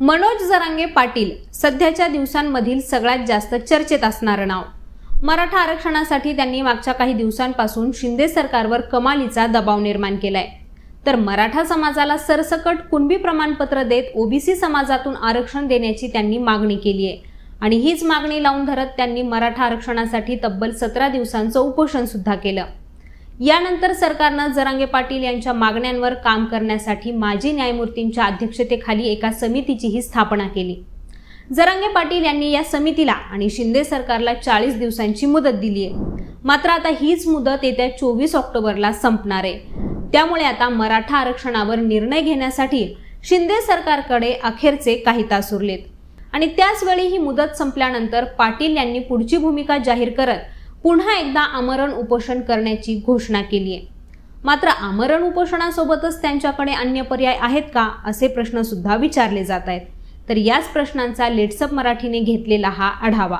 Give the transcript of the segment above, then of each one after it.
मनोज जरांगे पाटील सध्याच्या दिवसांमधील सगळ्यात जास्त चर्चेत असणारं नाव. मराठा आरक्षणासाठी त्यांनी मागच्या काही दिवसांपासून शिंदे सरकारवर कमालीचा दबाव निर्माण केलाय. तर मराठा समाजाला सरसकट कुणबी प्रमाणपत्र देत ओबीसी समाजातून आरक्षण देण्याची त्यांनी मागणी केली आहे. आणि हीच मागणी लावून धरत त्यांनी मराठा आरक्षणासाठी तब्बल सतरा दिवसांचं उपोषण सुद्धा केलं. यानंतर सरकारनं जरांगे पाटील यांच्या मागण्यांवर काम करण्यासाठी माजी न्यायमूर्तींच्या अध्यक्षतेखाली एका समितीचीही स्थापना केली. जरांगे पाटील यांनी या समितीला आणि शिंदे सरकारला चाळीस दिवसांची मुदत दिली आहे मात्र आता हीच मुदत येत्या चोवीस ऑक्टोबरला संपणार आहे. त्यामुळे आता मराठा आरक्षणावर निर्णय घेण्यासाठी शिंदे सरकारकडे अखेरचे काही तास उरलेत. आणि त्याचवेळी ही मुदत संपल्यानंतर पाटील यांनी पुढची भूमिका जाहीर करत पुन्हा एकदा आमरण उपोषण करण्याची घोषणा केली आहे. मात्र आमरण उपोषणासोबतच त्यांच्याकडे अन्य पर्याय आहेत का असे प्रश्न सुद्धा विचारले जात आहेत. तर याच प्रश्नांचा लेट्सअप मराठीने घेतलेला हा आढावा.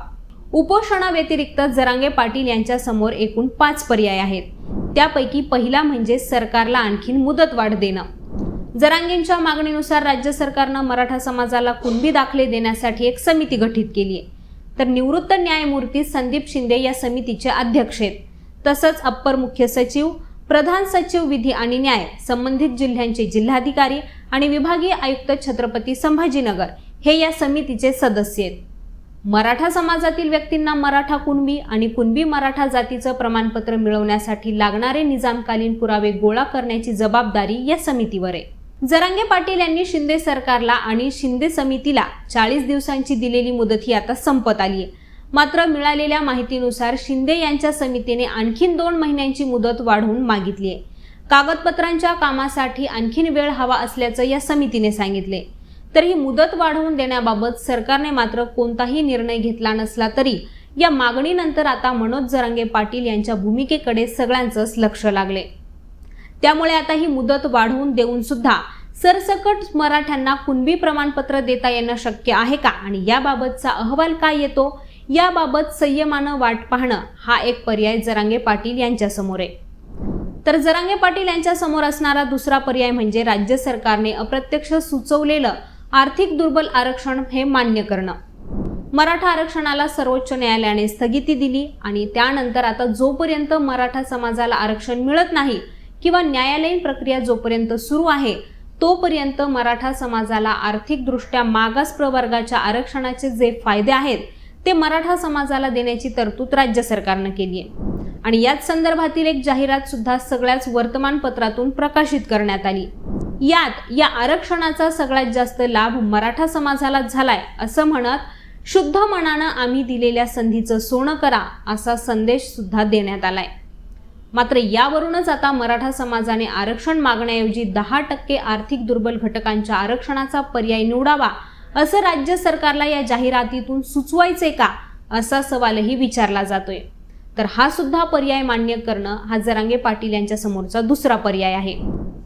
उपोषणाव्यतिरिक्त जरांगे पाटील यांच्या समोर एकूण पाच पर्याय आहेत. त्यापैकी पहिला म्हणजे सरकारला आणखीन मुदतवाढ देणं. जरांगेंच्या मागणीनुसार राज्य सरकारनं मराठा समाजाला कुणबी दाखले देण्यासाठी एक समिती गठीत केली आहे. तर निवृत्त न्यायमूर्ती संदीप शिंदे या समितीचे अध्यक्ष आहेत. तसंच अप्पर मुख्य सचिव प्रधान सचिव विधी आणि न्याय संबंधित जिल्ह्यांचे जिल्हाधिकारी आणि विभागीय आयुक्त छत्रपती संभाजीनगर हे या समितीचे सदस्य आहेत. मराठा समाजातील व्यक्तींना मराठा कुणबी आणि कुणबी मराठा जातीचं प्रमाणपत्र मिळवण्यासाठी लागणारे निजामकालीन पुरावे गोळा करण्याची जबाबदारी या समितीवर आहे. जरांगे पाटील यांनी शिंदे सरकारला आणि शिंदे समितीला चाळीस दिवसांची दिलेली मुदत ही आता संपत आली आहे मात्र मिळालेल्या माहितीनुसार शिंदे यांच्या समितीने आणखीन दोन महिन्यांची मुदत वाढवून मागितली आहे कागदपत्रांच्या कामासाठी आणखीन वेळ हवा असल्याचं या समितीने सांगितले तर ही मुदत वाढवून देण्याबाबत सरकारने मात्र कोणताही निर्णय घेतला नसला तरी या मागणीनंतर आता मनोज जरांगे पाटील यांच्या भूमिकेकडे सगळ्यांचंच लक्ष लागले त्यामुळे आता ही मुदत वाढवून देऊन सुद्धा सरसकट मराठ्यांना कुणबी प्रमाणपत्र देता येणं शक्य आहे का? आणि याबाबतचा अहवाल काय येतो? याबाबत संयमानं वाट पाहणं हा एक पर्याय जरांगे पाटील यांच्यासमोर आहे. तर जरांगे पाटील यांच्या समोर असणारा दुसरा पर्याय म्हणजे राज्य सरकारने अप्रत्यक्ष सुचवलेलं आर्थिक दुर्बल आरक्षण हे मान्य करणं. मराठा आरक्षणाला सर्वोच्च न्यायालयाने स्थगिती दिली आणि त्यानंतर आता जोपर्यंत मराठा समाजाला आरक्षण मिळत नाही किंवा न्यायालयीन प्रक्रिया जोपर्यंत सुरू आहे तोपर्यंत मराठा समाजाला आर्थिकदृष्ट्या मागास प्रवर्गाच्या आरक्षणाचे जे फायदे आहेत ते मराठा समाजाला देण्याची तरतूद राज्य सरकारनं केली आहे आणि याच संदर्भातील एक जाहिरात सुद्धा सगळ्याच वर्तमानपत्रातून प्रकाशित करण्यात आली. यात या आरक्षणाचा सगळ्यात जास्त लाभ मराठा समाजाला झालाय असं म्हणत शुद्ध मनानं आम्ही दिलेल्या संधीचं सोनं करा असा संदेश सुद्धा देण्यात आलाय. मात्र यावरूनच आता मराठा समाजाने आरक्षण मागण्याऐवजी दहा टक्के आर्थिक दुर्बल घटकांच्या आरक्षणाचा पर्याय निवडावा असं राज्य सरकारला या जाहिरातीतून सुचवायचे का असा सवालही विचारला जातोय. तर हा सुद्धा पर्याय मान्य करणं हा जरांगे पाटील यांच्या समोरचा दुसरा पर्याय आहे.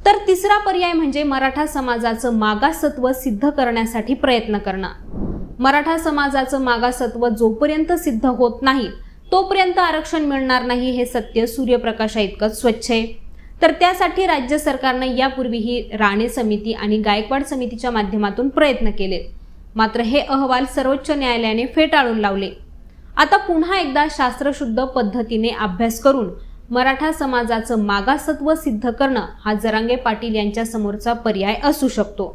तर तिसरा पर्याय म्हणजे मराठा समाजाचं मागासत्व सिद्ध करण्यासाठी प्रयत्न करणं. मराठा समाजाचं मागासत्व जोपर्यंत सिद्ध होत नाही तोपर्यंत आरक्षण मिळणार नाही हे सत्य सूर्यप्रकाशा इतकंच स्वच्छ आहे. तर त्यासाठी राज्य सरकारनं यापूर्वीही राणे समिती आणि गायकवाड समितीच्या माध्यमातून प्रयत्न केलेत मात्र हे अहवाल सर्वोच्च न्यायालयाने फेटाळून लावले. आता पुन्हा एकदा शास्त्रशुद्ध पद्धतीने अभ्यास करून मराठा समाजाचं मागासत्व सिद्ध करणं हा जरांगे पाटील यांच्या समोरचा पर्याय असू शकतो.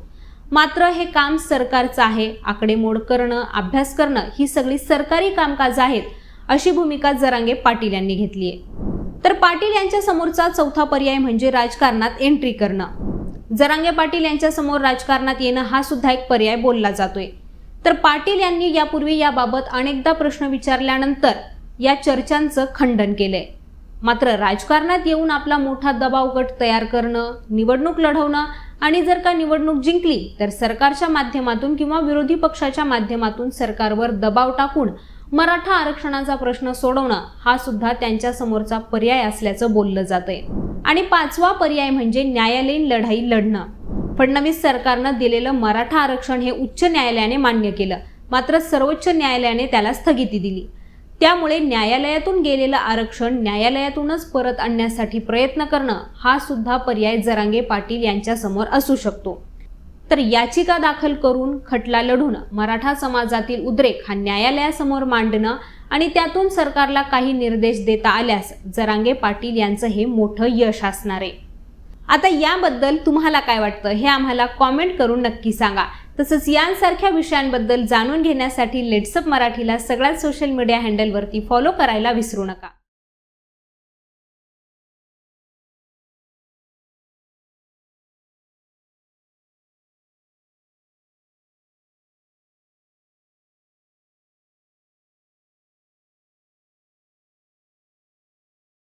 मात्र हे काम सरकारचं आहे. आकडेमोड करणं अभ्यास करणं ही सगळी सरकारी कामकाज आहेत. अशी भूमिका जरांगे पाटील यांनी घेतली आहे तर पाटील यांच्या समोरचा चौथा पर्याय म्हणजे राजकारणात एंट्री करणं. जरांगे पाटील यांच्या समोर राजकारणात येणं हा सुद्धा एक पर्याय बोलला जातोय. तर पाटील यांनी यापूर्वी याबाबत अनेकदा प्रश्न विचारल्यानंतर या चर्चांचं खंडन केलंय. मात्र राजकारणात येऊन आपला मोठा दबाव गट तयार करणं निवडणूक लढवणं आणि जर का निवडणूक जिंकली तर सरकारच्या माध्यमातून किंवा विरोधी पक्षाच्या माध्यमातून सरकारवर दबाव टाकून मराठा आरक्षणाचा प्रश्न सोडवणं हा सुद्धा त्यांच्या समोरचा पर्याय असल्याचं बोललं जातंय. आणि पाचवा पर्याय म्हणजे न्यायालयीन लढाई लढणं. फडणवीस सरकारनं दिलेलं मराठा आरक्षण हे उच्च न्यायालयाने मान्य केलं. मात्र सर्वोच्च न्यायालयाने त्याला स्थगिती दिली. त्यामुळे न्यायालयातून गेलेलं आरक्षण न्यायालयातूनच परत आणण्यासाठी प्रयत्न करणं हा सुद्धा पर्याय जरांगे पाटील यांच्यासमोर असू शकतो. तर याचिका दाखल करून खटला लढून मराठा समाजातील उद्रेक हा न्यायालयासमोर मांडणं आणि त्यातून सरकारला काही निर्देश देता आल्यास जरांगे पाटील यांचं हे मोठं यश असणार आहे. आता याबद्दल तुम्हाला काय वाटतं हे आम्हाला कॉमेंट करून नक्की सांगा. तसंच यांसारख्या विषयांबद्दल जाणून घेण्यासाठी लेट्सअप मराठीला सगळ्या सोशल मीडिया हँडलवरती फॉलो करायला विसरू नका.